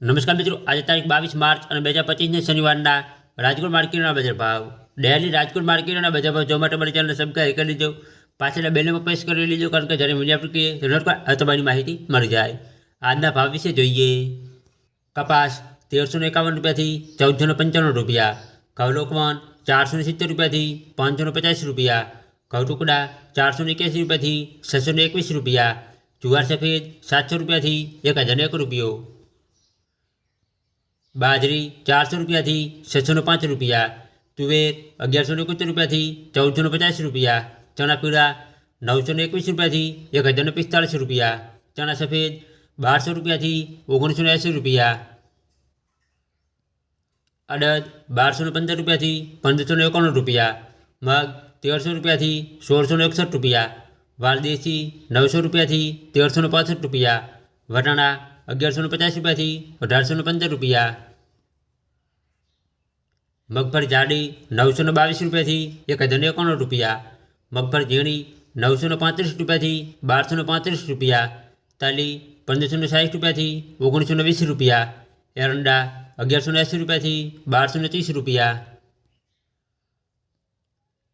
નમસ્કાર મિત્રો, આજે તારીખ બાવીસ માર્ચ અને બે હજાર પચીસને શનિવારના રાજકોટ માર્કેટના બજાર ભાવ. ડેલી રાજકોટ માર્કેટના બજાર ભાવ જોવા માટે મારી ચેનલ સબસ્ક્રાઈબ કરી લીજો પાછળના બેલમાં પ્રેસ કરી લેજો, કારણ કે જ્યારે મીડિયા પર કહીએ તો પર તમારી માહિતી મળી જાય. આજના ભાવ વિશે જોઈએ. કપાસ તેરસો એકાવન રૂપિયાથી ચૌદસો પંચાણું રૂપિયા. ઘઉં લોકવન ચારસો સિત્તેર રૂપિયાથી પાંચસો ને પચાસ રૂપિયા. ઘઉં ટુકડા ચારસો એક્યાસી રૂપિયાથી છસો એકવીસ રૂપિયા. જુવાર સફેદ સાતસો રૂપિયાથી એક હજાર એક રૂપિયો. બાજરી ચારસો રૂપિયાથી છસો ને પાંચ રૂપિયા તુવેર અગિયારસો ને એકોતેર રૂપિયાથી ચૌદસો ને પચાસ રૂપિયા ચણા પીળા નવસો ને એકવીસ રૂપિયાથી એક હજાર ને પિસ્તાળીસ રૂપિયા ચણા સફેદ બારસો રૂપિયાથી ઓગણીસો ને એંસી રૂપિયા અડદ બારસો ને પંદર રૂપિયાથી પંદરસો ને એકાણું રૂપિયા મગ તેરસો રૂપિયાથી સોળસો ને એકસઠ રૂપિયા વાલદેશી નવસો રૂપિયાથી તેરસો ને પાસઠ રૂપિયા વટાણા અગિયારસો ને પચાસ રૂપિયાથી અઢારસો ને પંદર રૂપિયા મગફળી જાડી નવસો ને બાવીસ રૂપિયાથી એક હજાર ને એકાણું રૂપિયા મગફળી ઝીણી નવસો ને પાંત્રીસ રૂપિયાથી બારસો ને પાંત્રીસ રૂપિયા તાલી પંદરસો ને સાઠ રૂપિયાથી ઓગણીસો ને વીસ રૂપિયા એરંડા અગિયારસો ને એંસી રૂપિયાથી બારસો ને ત્રીસ રૂપિયા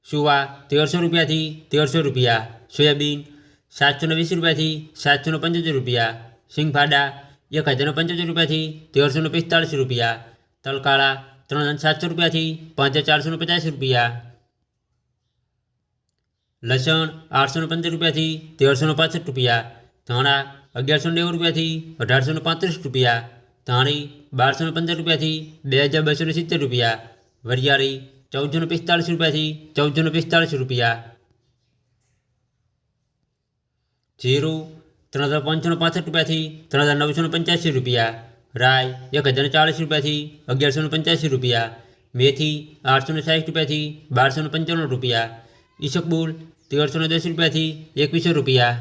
સુવા તેરસો રૂપિયાથી તેરસો રૂપિયા સોયાબીન સાતસો ને વીસ રૂપિયાથી સાતસો ને પંચોતેર રૂપિયા સિંગફાડા એક હજાર ને પંચોતેર રૂપિયાથી તેરસો ને પિસ્તાળીસ રૂપિયા તલકાળા ત્રણ હજાર સાતસો રૂપિયાથી પાંચ હજાર ચારસો ને પચાસ રૂપિયા લસણ આઠસો ને પંદર રૂપિયાથી તેરસો ને પાસઠ રૂપિયા ધાણા અગિયારસો ને નેવું રૂપિયાથી અઢારસો ને પાંત્રીસ રૂપિયા ધાણી બારસો ને પંદર રૂપિયાથી બે હજાર બસો ને સિત્તેર રૂપિયા વરિયાળી ચૌદસો ને પિસ્તાળીસ રૂપિયાથી ચૌદસો ને પિસ્તાળીસ રૂપિયા જીરું ત્રણ હજાર પાંચસો ને પાસઠ રૂપિયાથી ત્રણ હજાર નવસો ને પંચ્યાસી રૂપિયા રાય એક હજાર ને ચાલીસ રૂપિયાથી અગિયારસો ને પંચ્યાસી રૂપિયા મેથી આઠસો ને સાઠ રૂપિયાથી બારસો ને પંચાણું રૂપિયા ઈસકબુલ તેરસો ને દસ રૂપિયાથી એકવીસો રૂપિયા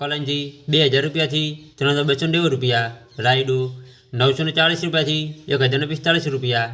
કલંજી બે હજાર રૂપિયાથી ત્રણ હજાર બસો નેવું રૂપિયા રાયડું નવસો ને ચાળીસ રૂપિયાથી એક હજાર ને પિસ્તાળીસ રૂપિયા